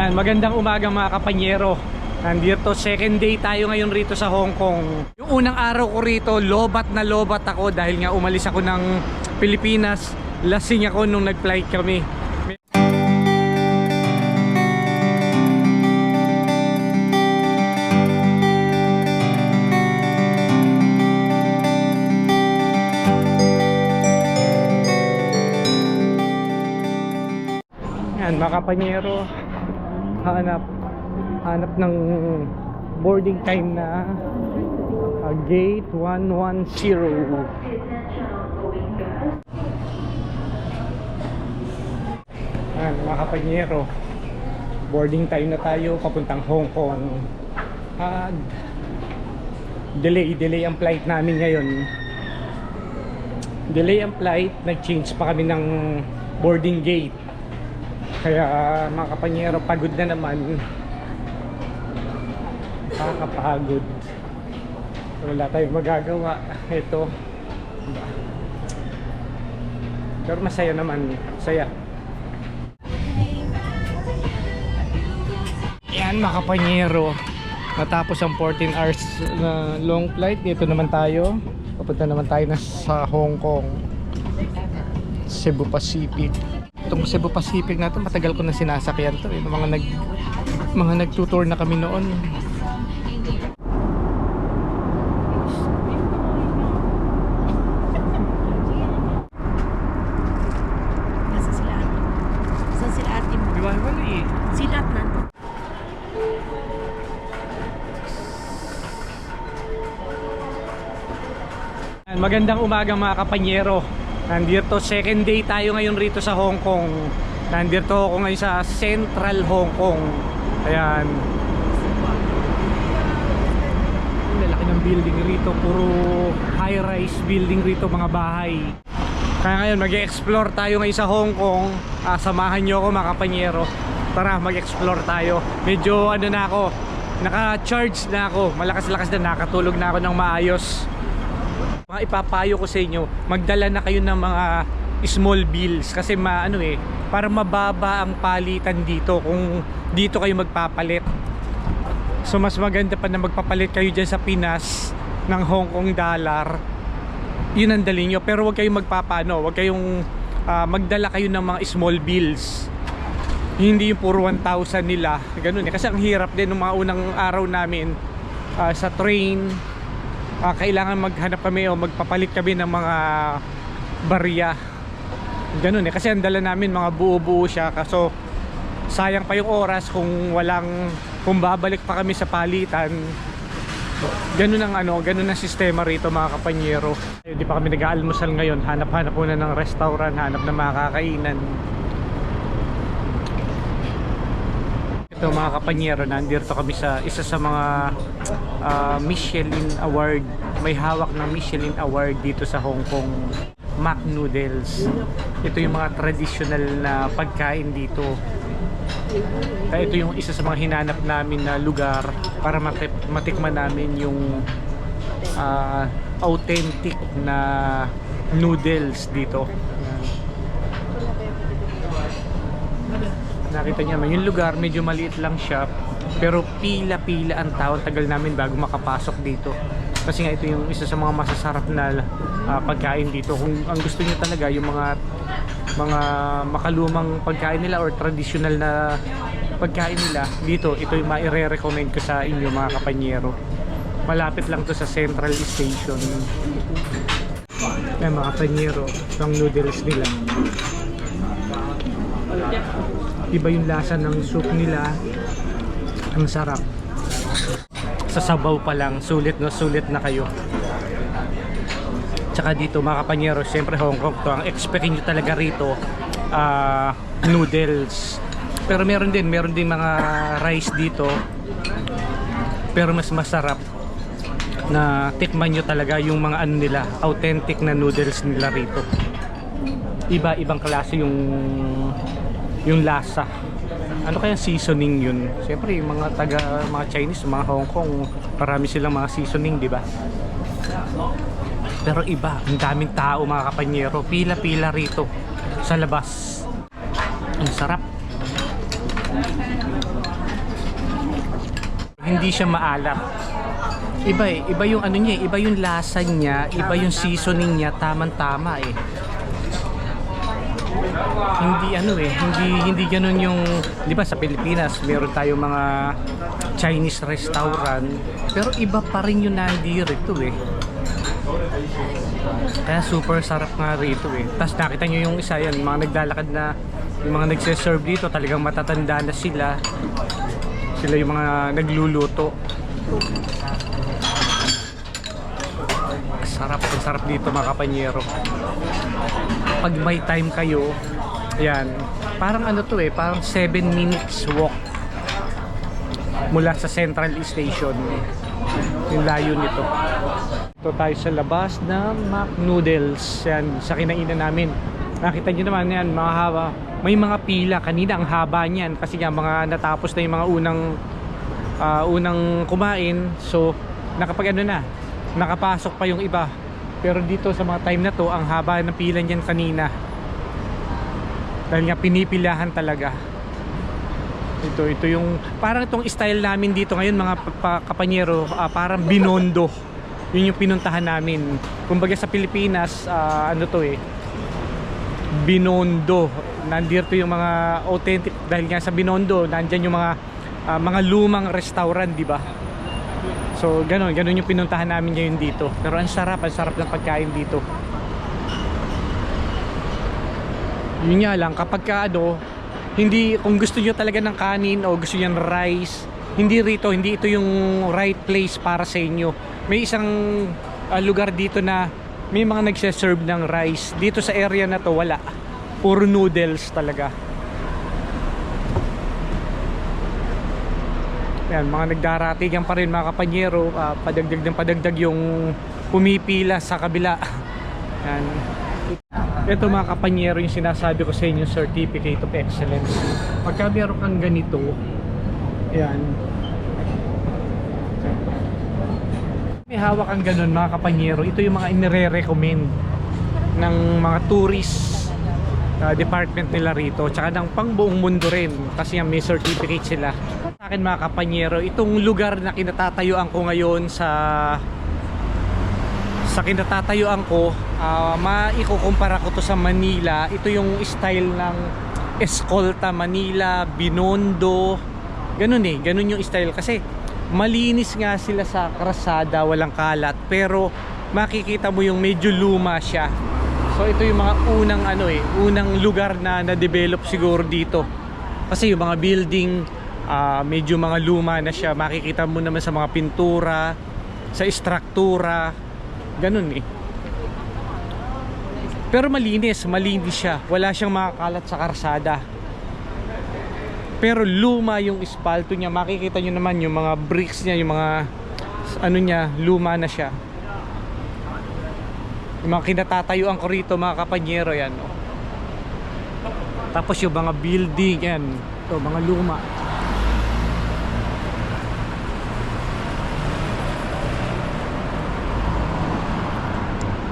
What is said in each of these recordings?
Yan, magandang umaga mga kapanyero. Nandito, second day tayo ngayon rito sa Hong Kong. Yung unang araw ko rito, lobat na lobat ako dahil nga umalis ako ng Pilipinas. Lasing ako nung nag-flight kami. Yan, mga kapanyero, hanap hanap ng boarding time na uh, gate 110. Yan, mga kapanyero, boarding time na tayo papuntang Hong Kong. Ah, delay, delay ang flight namin ngayon. Delay ang flight, nag-change pa kami ng boarding gate. Kaya mga kapanyero, pagod na naman. Nakakapagod. Wala tayong magagawa. Ito. Pero masaya naman. Saya. Yan mga kapanyero. Natapos ang 14 hours na long flight. Dito naman tayo. Papunta naman tayo na sa Hong Kong. Cebu Pacific itong Cebu Pacific na to matagal ko na sinasakyan to eh. mga nag mga nagtutour na kami noon. Eh. Magandang umaga mga kapanyero nandito second day tayo ngayon rito sa Hong Kong. Nandito ako ngayon sa Central Hong Kong. Ayan. Lalaki ng building rito puro high rise building rito mga bahay. Kaya ngayon mag-explore tayo ngayon sa Hong Kong. Ah, samahan nyo ako mga kapanyero. Tara mag-explore tayo. Medyo ano na ako naka-charge na ako. Malakas-lakas na nakatulog na ako ng maayos mga ipapayo ko sa inyo magdala na kayo ng mga small bills kasi maano eh para mababa ang palitan dito kung dito kayo magpapalit. So mas maganda pa na magpapalit kayo dyan sa Pinas ng Hong Kong dollar. Yun ang dali nyo. Pero wag kayong magpapano wag kayong ah, magdala kayo ng mga small bills. Hindi yung puro 1,000 nila ganun eh. Kasi ang hirap din ng mga unang araw namin ah, sa train ah, kailangan maghanap kami o magpapalit kami ng mga barya. Ganun eh kasi ang dala namin mga buo-buo siya. Kaso sayang pa yung oras kung walang kung babalik pa kami sa palitan. Ganun ang ano ganun ang sistema rito mga kapanyero. Hindi pa kami nag-aalmusal ngayon. Hanap-hanap muna ng restaurant hanap ng mga kakainan ito mga kapanyero nandito kami sa isa sa mga ah, Michelin Award. May hawak ng Michelin Award dito sa Hong Kong. Mac Noodles. Ito yung mga traditional na pagkain dito. Kaya ito yung isa sa mga hinanap namin na lugar para matikman namin yung ah, authentic na noodles dito nakita niya naman yung lugar medyo maliit lang siya pero pila-pila ang tao tagal namin bago makapasok dito. Kasi nga ito yung isa sa mga masasarap na ah, pagkain dito. Kung ang gusto niyo talaga yung mga mga makalumang pagkain nila or traditional na pagkain nila dito ito yung maire-recommend ko sa inyo mga kapanyero. Malapit lang to sa Central Station. Yan mga kapanyero itong noodles nila iba yung lasa ng soup nila. Ang sarap. Sa sabaw pa lang sulit no sulit na kayo. Tsaka dito mga kapanyero syempre Hong Kong to. Ang expect nyo talaga rito ah, noodles. Pero meron din meron din mga rice dito. Pero mas masarap na tikman nyo talaga yung mga ano nila authentic na noodles nila rito. Iba ibang klase yung yung lasa. Ano kaya seasoning yun? Siyempre yung mga taga mga Chinese mga Hong Kong marami silang mga seasoning di ba? Pero iba ang daming tao mga kapanyero. Pila pila rito sa labas. Ang sarap. Hindi siya maalat. Iba eh, iba yung ano niya, eh, iba yung lasa niya, iba yung seasoning niya, tamang-tama eh. Hindi ano eh, hindi hindi ganoon yung 'di ba sa Pilipinas, meron tayo mga Chinese restaurant, pero iba pa rin yung nandito eh. Kaya super sarap nga rito eh. Tapos nakita nyo yung isa yan, mga naglalakad na, yung mga nagsiserve dito, talagang matatanda na sila. Sila yung mga nagluluto. Sarap, sarap dito mga kapanyero. Pag may time kayo, yan, parang ano to eh, parang 7 minutes walk mula sa Central Station. Yung layo nito. Ito tayo sa labas ng Mac Noodles. Yan, sa kinainan namin. Nakita nyo naman yan, mga haba. May mga pila. Kanina ang haba niyan. Kasi nga mga natapos na yung mga unang ah, unang kumain. So, nakapag ano na. Nakapasok pa yung iba. Pero dito sa mga time na to, ang haba ng pila niyan kanina. Dahil nga pinipilahan talaga. Ito, ito yung parang itong style namin dito ngayon mga pa- pa- kapanyero, ah, parang binondo. Yun yung pinuntahan namin. Kumbaga sa Pilipinas, ah, ano to eh, binondo. Nandito yung mga authentic dahil nga sa binondo, nandyan yung mga ah, mga lumang restaurant, di ba? So, ganun, ganun yung pinuntahan namin ngayon dito. Pero ang sarap, ang sarap ng pagkain dito. Yun nga lang, kapag ka ano, hindi, kung gusto nyo talaga ng kanin o gusto nyo ng rice, hindi rito, hindi ito yung right place para sa inyo. May isang ah, lugar dito na may mga nagse-serve ng rice. Dito sa area na to, wala. Puro noodles talaga. Yan, mga nagdaratigan pa rin mga kapanyero, ah, padagdag ng padagdag yung pumipila sa kabila. Yan. Ito mga kapanyero yung sinasabi ko sa inyo Certificate of Excellence. Pagka meron kang ganito, yan. May hawak kang ganun mga kapanyero. Ito yung mga inire-recommend ng mga tourist uh, department nila rito. Tsaka ng pang buong mundo rin. Kasi may certificate sila. Sa akin mga kapanyero, itong lugar na kinatatayuan ko ngayon sa sa kinatatayuan ko, uh, maikukumpara ko to sa Manila. Ito yung style ng Escolta Manila, Binondo. Ganun eh, ganun yung style kasi malinis nga sila sa krasada, walang kalat, pero makikita mo yung medyo luma siya. So ito yung mga unang ano eh, unang lugar na na-develop siguro dito. Kasi yung mga building ah, medyo mga luma na siya, makikita mo naman sa mga pintura, sa istruktura, ganun eh. Pero malinis, malinis siya. Wala siyang makakalat sa karsada. Pero luma yung espalto niya. Makikita nyo naman yung mga bricks niya, yung mga ano niya, luma na siya. Yung mga kinatatayuan ko rito mga kapanyero yan. Oh. Tapos yung mga building yan. Ito, mga luma.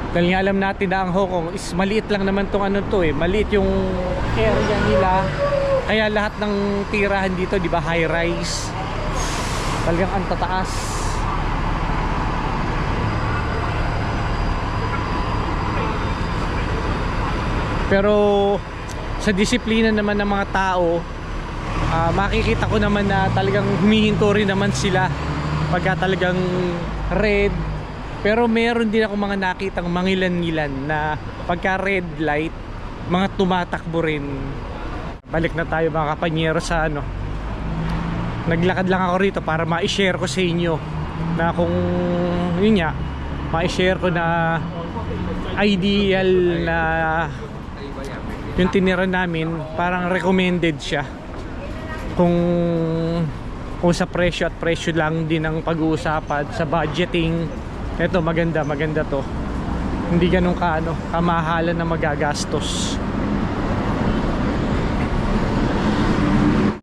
Dahil nga alam natin na ang Hong Kong is maliit lang naman tong ano to eh. Maliit yung area nila. Kaya lahat ng tirahan dito, di ba, high rise. Talagang ang tataas. Pero sa disiplina naman ng mga tao, ah, makikita ko naman na talagang humihinto rin naman sila pagka talagang red. Pero meron din ako mga nakitang mangilan-ngilan na pagka red light, mga tumatakbo rin. Balik na tayo mga kapanyero sa ano. Naglakad lang ako rito para ma-share ko sa inyo na kung yun nga, ma-share ko na ideal na yung tinira namin parang recommended siya kung kung sa presyo at presyo lang din ang pag-uusapan sa budgeting eto maganda maganda to. Hindi ganun ka ano kamahalan na magagastos